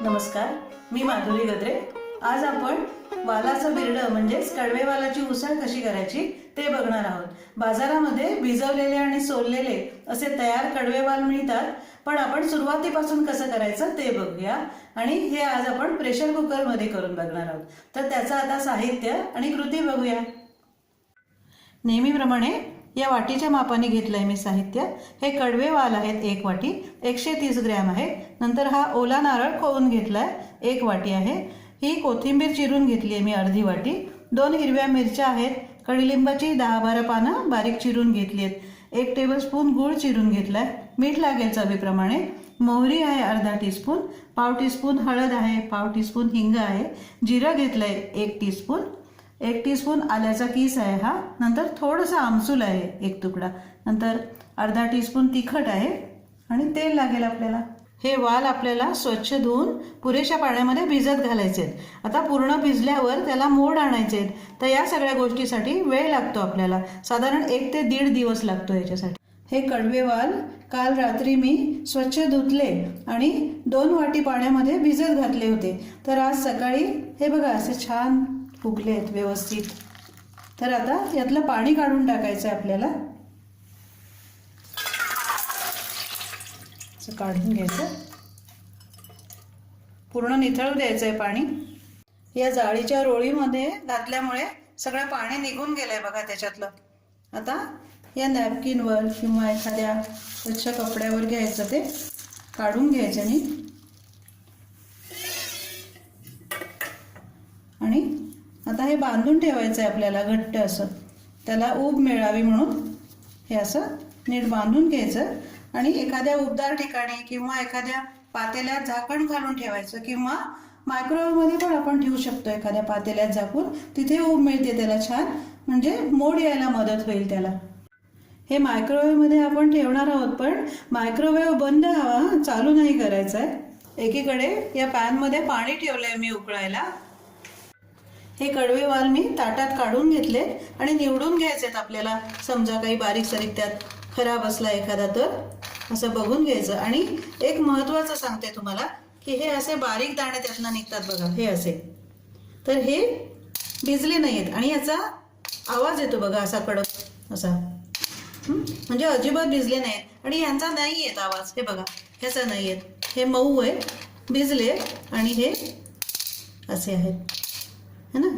नमस्कार मी माधुरी गद्रे. आज आपण वालाचं बिरडं म्हणजेच कडवे वालाची उसळ कशी करायची ते बघणार आहोत. बाजारामध्ये भिजवलेले आणि सोललेले असे तयार कडवे वाल मिळतात पण आपण सुरुवातीपासून कसं करायचं ते बघूया. आणि हे आज आपण प्रेशर कुकरमध्ये करून बघणार आहोत. तर त्याचं आता साहित्य आणि कृती बघूया. नेहमीप्रमाणे या वाटीच्या मापाने घेतलं आहे मी साहित्य. हे कडवे वाल आहेत एक वाटी एकशे तीस ग्रॅम आहे. नंतर हा ओला नारळ खोवून घेतला आहे एक वाटी आहे. ही कोथिंबीर चिरून घेतली आहे मी अर्धी वाटी. दोन हिरव्या मिरच्या आहेत कडीलिंबाची दहा बारा पानं बारीक चिरून घेतली आहेत एक टेबलस्पून गूळ चिरून घेतला आहे मीठ लागेल चवीप्रमाणे. मोहरी आहे अर्धा टीस्पून पाव टीस्पून हळद आहे पाव टीस्पून हिंग आहे. जिरं घेतलं आहे एक टीस्पून एक टीस्पून आल्याचा किस आहे हा. नंतर थोडंसं आमसूल आहे एक तुकडा. नंतर अर्धा टीस्पून तिखट आहे आणि तेल लागेल आपल्याला. हे वाल आपल्याला स्वच्छ धुवून पुरेशा पाण्यामध्ये भिजत घालायचे आहेत. आता पूर्ण भिजल्यावर त्याला मोड आणायचे आहेत. तर या सगळ्या गोष्टीसाठी वेळ लागतो आपल्याला. साधारण एक ते दीड दिवस लागतो याच्यासाठी. हे कडवे वाल काल रात्री मी स्वच्छ धुतले आणि दोन वाटी पाण्यामध्ये भिजत घातले होते. तर आज सकाळी हे बघा असे छान फुगले आहेत व्यवस्थित. तर आता यातलं पाणी काढून टाकायचं आहे आपल्याला. असं काढून घ्यायचं. पूर्ण निथळू द्यायचं आहे पाणी. या जाळीच्या रोळीमध्ये घातल्यामुळे सगळं पाणी निघून गेलंय बघा त्याच्यातलं. आता या नॅपकिनवर किंवा एखाद्या स्वच्छ कपड्यावर घ्यायचं ते. काढून घ्यायचं आणि आता हे बांधून ठेवायचं आहे आपल्याला घट्ट असं. त्याला ऊब मिळावी म्हणून हे असं नीट बांधून घ्यायचं आणि एखाद्या उबदार ठिकाणी किंवा एखाद्या पातेल्यात झाकण घालून ठेवायचं किंवा मायक्रोवेव्हमध्ये पण आपण ठेवू शकतो एखाद्या पातेल्यात झाकून. तिथे ऊब मिळते त्याला छान. म्हणजे मोड यायला मदत होईल त्याला. हे मायक्रोवेव्हमध्ये आपण ठेवणार आहोत पण मायक्रोवेव्ह बंद हवा चालू नाही करायचा आहे एकीकडे या पॅनमध्ये पाणी ठेवलंय मी उकळायला. हे कडवे वाल मी ताटात काढून घेतले आणि निवडून घ्यायचेत आपल्याला. समजा काही बारीक सारीक त्यात खराब असला एखादा तर. असं बघून घ्यायचं. आणि एक महत्त्वाचं सांगते तुम्हाला की हे असे बारीक दाणे त्यातनं निघतात बघा. हे असे. तर हे भिजले नाही आहेत आणि याचा आवाज येतो बघा असा कडक. असा. म्हणजे अजिबात भिजले नाहीत आणि यांचा नाही येत आवाज. हे बघा. ह्याचा नाही येत हे मऊ आहे. भिजले आणि हे असे आहेत. है ना?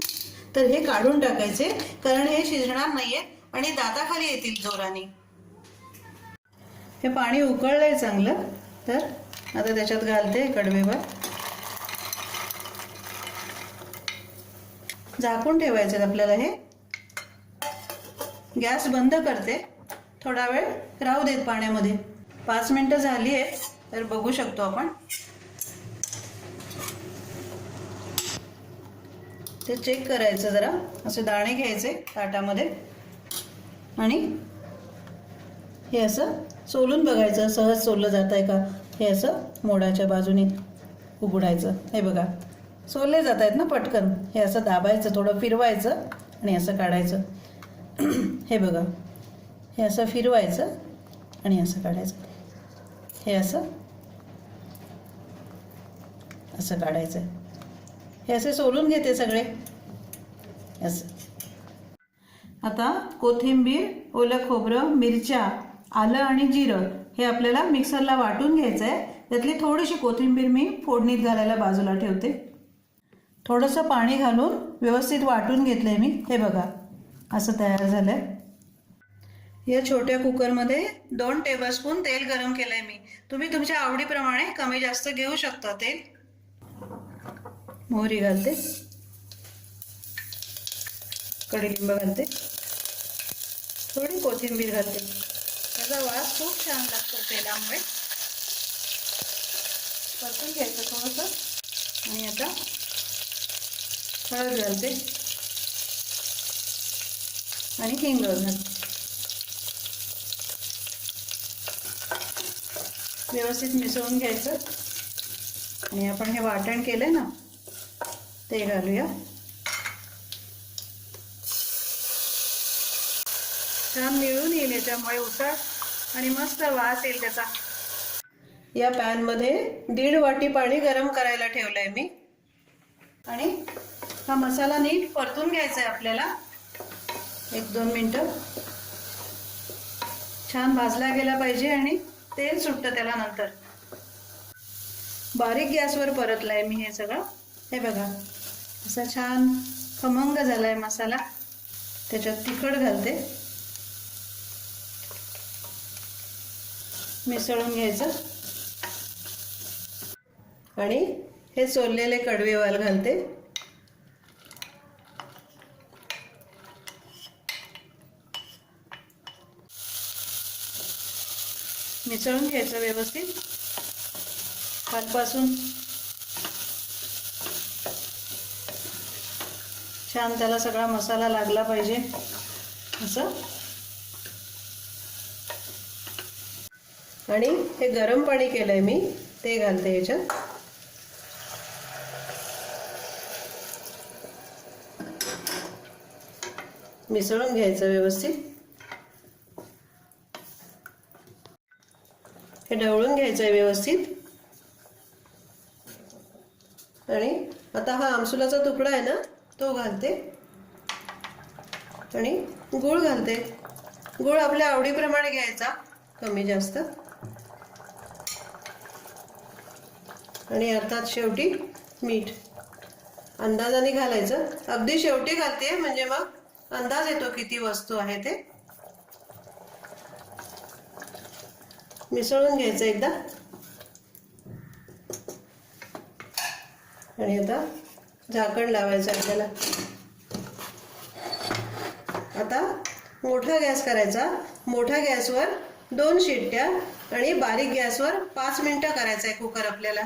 तर हे काढून टाकायचे. कारण हे शिजणार नाहीये आणि दाताखाली येतील जोराने. हे पाणी उकळलंय चांगलं. तर आता त्याच्यात घालते कडवेवर झाकून ठेवायचे आपल्याला हे. गॅस बंद करते. थोडा वेळ राहू देत पाण्यामध्ये. पाच मिनटं झाली आहेत तर बघू शकतो आपण. ते चेक करायचं जरा. असे दाणे घ्यायचे ताटामध्ये. आणि हे असं सोलून बघायचं. सहज सोललं जात आहे का? हे असं मोडाच्या बाजूने उघडायचं. हे बघा. सोलले जात आहेत ना पटकन. हे असं दाबायचं थोडं फिरवायचं आणि असं काढायचं. हे बघा. हे असं फिरवायचं आणि असं काढायचं. हे असं. असं काढायचं हे असे सोलून घेते सगळे. असं. आता कोथिंबीर ओलं खोबरं मिरच्या आलं आणि जिरं हे आपल्याला मिक्सरला वाटून घ्यायचं आहे त्यातली थोडीशी कोथिंबीर मी फोडणीत घालायला बाजूला ठेवते. थोडंसं पाणी घालून व्यवस्थित वाटून घेतलंय मी. हे बघा असं तयार झालं आहे या छोट्या कुकरमध्ये दोन टेबलस्पून तेल गरम केलंय मी. तुम्ही तुमच्या आवडीप्रमाणे कमी जास्त घेऊ शकता तेल. मोहरी घालते. कडीलिंब घालते. थोडी कोथिंबीर घालते. त्याचा वास खूप छान लागतो तेलामुळे. परतून घ्यायचं थोडंसं. आणि आता हळद घालते. आणि हिंग घालते. व्यवस्थित मिसळून घ्यायचं. आणि आपण हे वाटण केलंय ना ते घालूया. छान मिळून येईल याच्यामुळे उसळ आणि मस्त वास येईल त्याचा. या पॅनमध्ये दीड वाटी पाणी गरम करायला ठेवलंय मी. आणि हा मसाला नीट परतून घ्यायचा आहे आपल्याला. एक दोन मिनटं. छान भाजला गेला पाहिजे आणि तेल सुटतं त्याला नंतर. बारीक गॅसवर परतलाय मी हे सगळं. हे बघा. असा छान खमंग झालाय मसाला. त्याच्यात तिखट घालते. मिसळून घ्यायचं. आणि हे सोललेले कडवे वाल घालते. मिसळून घ्यायचं व्यवस्थित. खालपासून छान त्याला सगळा मसाला लागला पाहिजे. असं. आणि हे गरम पाणी केलंय मी ते घालते याच्यात. मिसळून घ्यायचं व्यवस्थित. हे ढवळून घ्यायचं आहे व्यवस्थित. आणि आता हा आमसुलाचा तुकडा आहे ना तो घालते. आणि गूळ घालते. गूळ आपल्या आवडीप्रमाणे घ्यायचा कमी जास्त. आणि अर्थात शेवटी मीठ. अंदाजाने घालायचं. अगदी शेवटी घालते म्हणजे मग अंदाज येतो किती वस्तू आहे ते. मिसळून घ्यायचं एकदा. आणि आता झाकण लावायचं आपल्याला. आता मोठा गॅस करायचा. मोठ्या गॅसवर दोन शिट्ट्या आणि बारीक गॅसवर पाच मिनिटं करायचं आहे कुकर आपल्याला.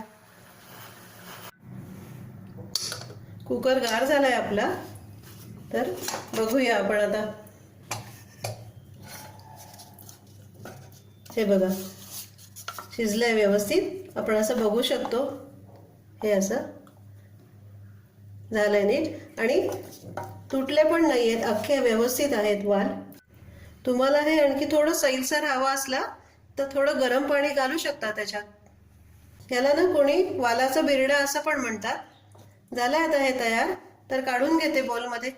कुकर गार झालाय आपला. तर बघूया आपण आता. हे बघा. शिजलंय व्यवस्थित. आपण असं बघू शकतो. हे असं. झालंय नीट. आणि तुटले पण नाही आहेत अख्खे व्यवस्थित आहेत वाल. तुम्हाला हे आणखी थोडं सैलसर हवं असला तर थोडं गरम पाणी घालू शकता त्याच्यात. याला ना कोणी वालाचं बिरडं असं पण म्हणतात. झालं आता हे तयार तर काढून घेते बॉलमध्ये.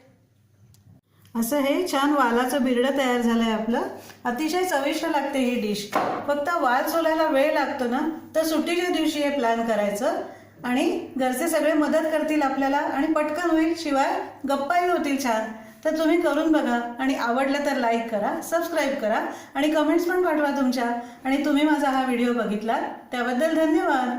असं हे छान वालाचं बिरडं तयार झालंय आपलं. अतिशय चविष्ट लागते ही डिश. फक्त वाल सोलायला वेळ लागतो ना तर सुट्टीच्या दिवशी हे प्लॅन करायचं. आणि घरचे सगळे मदत करतील आपल्याला आणि पटकन होईल शिवाय गप्पाही होतील छान. तर तुम्ही करून बघा आणि आवडलं तर लाईक करा सबस्क्राईब करा आणि कमेंट्स पण पाठवा तुमच्या. आणि तुम्ही माझा हा व्हिडिओ बघितला त्याबद्दल धन्यवाद.